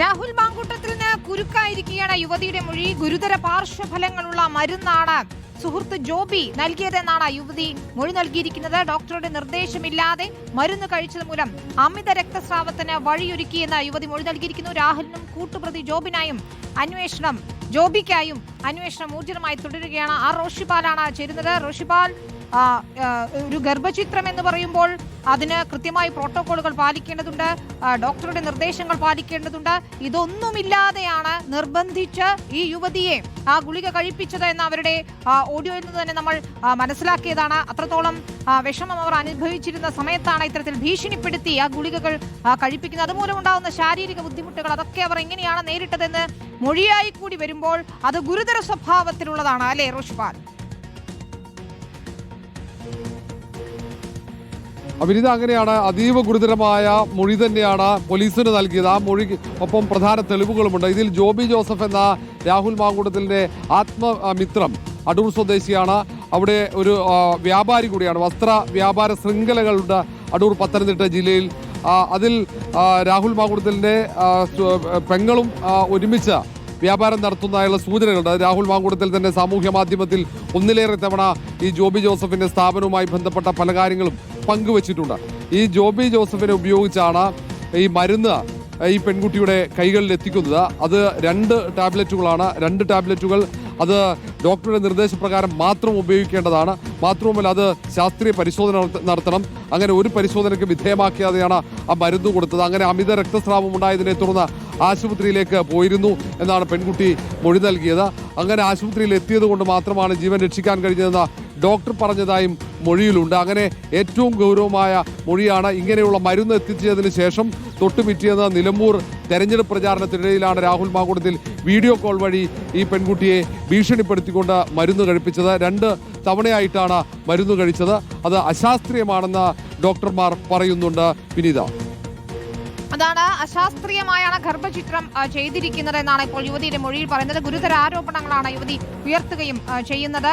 രാഹുൽ മാങ്കൂട്ടത്തിന് കുരുക്കായിരിക്കുകയാണ് യുവതിയുടെ മൊഴി. ഗുരുതര പാർശ്വഫലങ്ങളുള്ള മരുന്നാണ് സുഹൃത്ത് ജോബി നൽകിയതെന്നാണ് യുവതി മൊഴി നൽകിയിരിക്കുന്നത്. ഡോക്ടറുടെ നിർദ്ദേശമില്ലാതെ മരുന്ന് കഴിച്ചത് മൂലം അമിത രക്തസ്രാവത്തിന് വഴിയൊരുക്കിയെന്ന് യുവതി മൊഴി നൽകിയിരിക്കുന്നു. രാഹുലിനും കൂട്ടുപ്രതി ജോബിനായും അന്വേഷണം ജോബിക്കായും അന്വേഷണം ഊർജിതമായി തുടരുകയാണ്. ആ റോഷിപാലാണ് ചേരുന്നത്. റോഷിപാൽ ഒരു ഗർഭചിത്രം എന്ന് പറയുമ്പോൾ അതിന് കൃത്യമായി പ്രോട്ടോകോളുകൾ പാലിക്കേണ്ടതുണ്ട് ഡോക്ടറുടെ നിർദ്ദേശങ്ങൾ പാലിക്കേണ്ടതുണ്ട്. ഇതൊന്നുമില്ലാതെയാണ് നിർബന്ധിച്ച് ഈ യുവതിയെ ആ ഗുളിക കഴിപ്പിച്ചത് എന്ന് അവരുടെ ഓഡിയോയിൽ നിന്ന് തന്നെ നമ്മൾ മനസ്സിലാക്കിയതാണ്. അത്രത്തോളം വിഷമം അവർ അനുഭവിച്ചിരുന്ന സമയത്താണ് ഇത്തരത്തിൽ ഭീഷണിപ്പെടുത്തി ആ ഗുളികകൾ കഴിപ്പിക്കുന്നത്. അതുമൂലം ഉണ്ടാകുന്ന ശാരീരിക ബുദ്ധിമുട്ടുകൾ അതൊക്കെ അവർ എങ്ങനെയാണ് നേരിട്ടതെന്ന് മൊഴിയായി കൂടി വരുമ്പോൾ അത് ഗുരുതര സ്വഭാവത്തിലുള്ളതാണ് അല്ലേ റോഷിപാൽ? അവിനിത അങ്ങനെയാണ്. അതീവ ഗുരുതരമായ മൊഴി തന്നെയാണ് പോലീസിന് നൽകിയത്. ആ മൊഴി ഒപ്പം പ്രധാന തെളിവുകളുമുണ്ട്. ഇതിൽ ജോബി ജോസഫ് എന്ന രാഹുൽ മാങ്കൂട്ടത്തിന്റെ ആത്മമിത്രം അടൂർ സ്വദേശിയാണ്. അവിടെ ഒരു വ്യാപാരി കൂടിയാണ്. വസ്ത്ര വ്യാപാര ശൃംഖലകളുണ്ട് അടൂർ പത്തനംതിട്ട ജില്ലയിൽ. അതിൽ രാഹുൽ മാങ്കൂട്ടത്തിന്റെ പെങ്ങളും ഒരുമിച്ച് വ്യാപാരം നടത്തുന്നതായുള്ള സൂചനകളുണ്ട്. രാഹുൽ മാങ്കൂട്ടത്തിൽ തന്നെ സാമൂഹ്യ മാധ്യമത്തിൽ ഒന്നിലേറെ തവണ ഈ ജോബി ജോസഫിന്റെ സ്ഥാപനവുമായി ബന്ധപ്പെട്ട പല കാര്യങ്ങളും പങ്കുവച്ചിട്ടുണ്ട്. ഈ ജോബി ജോസഫിനെ ഉപയോഗിച്ചാണ് ഈ മരുന്ന് ഈ പെൺകുട്ടിയുടെ കൈകളിൽ എത്തിക്കുന്നത്. അത് രണ്ട് ടാബ്ലറ്റുകളാണ്. രണ്ട് ടാബ്ലറ്റുകൾ അത് ഡോക്ടറുടെ നിർദ്ദേശപ്രകാരം മാത്രം ഉപയോഗിക്കേണ്ടതാണ്. മാത്രവുമല്ല അത് ശാസ്ത്രീയ പരിശോധന നടത്തണം. അങ്ങനെ ഒരു പരിശോധനയ്ക്ക് വിധേയമാക്കിയാതെയാണ് ആ മരുന്ന് കൊടുത്തത്. അങ്ങനെ അമിത രക്തസ്രാവം ഉണ്ടായതിനെ തുടർന്ന് ആശുപത്രിയിലേക്ക് പോയിരുന്നു എന്നാണ് പെൺകുട്ടി മൊഴി നൽകിയത്. അങ്ങനെ ആശുപത്രിയിൽ എത്തിയത് കൊണ്ട് മാത്രമാണ് ജീവൻ രക്ഷിക്കാൻ കഴിഞ്ഞതെന്ന് ഡോക്ടർ പറഞ്ഞതായും മൊഴിയിലുണ്ട്. അങ്ങനെ ഏറ്റവും ഗൗരവമായ മൊഴിയാണ് ഇങ്ങനെയുള്ള മരുന്ന് എത്തിച്ചതിന് ശേഷം തൊട്ടുപിറ്റിയെന്ന നിലമ്പൂർ തെരഞ്ഞെടുപ്പ് പ്രചാരണത്തിനിടയിലാണ് രാഹുൽ മാങ്കുടത്തിൽ വീഡിയോ കോൾ വഴി ഈ പെൺകുട്ടിയെ ഭീഷണിപ്പെടുത്തിക്കൊണ്ട് മരുന്ന് കഴിപ്പിച്ചത്. രണ്ട് തവണയായിട്ടാണ് മരുന്ന് കഴിച്ചത്. അത് അശാസ്ത്രീയമാണെന്ന് ഡോക്ടർമാർ പറയുന്നുണ്ട്. വിനീത. അതാണ് അശാസ്ത്രീയമായാണ് ഗർഭചിത്രം ചെയ്തിരിക്കുന്നത് എന്നാണ് ഇപ്പോൾ യുവതിയുടെ മൊഴിയിൽ പറയുന്നത്. ഗുരുതര ആരോപണങ്ങളാണ് യുവതി ഉയർത്തുകയും ചെയ്യുന്നത്.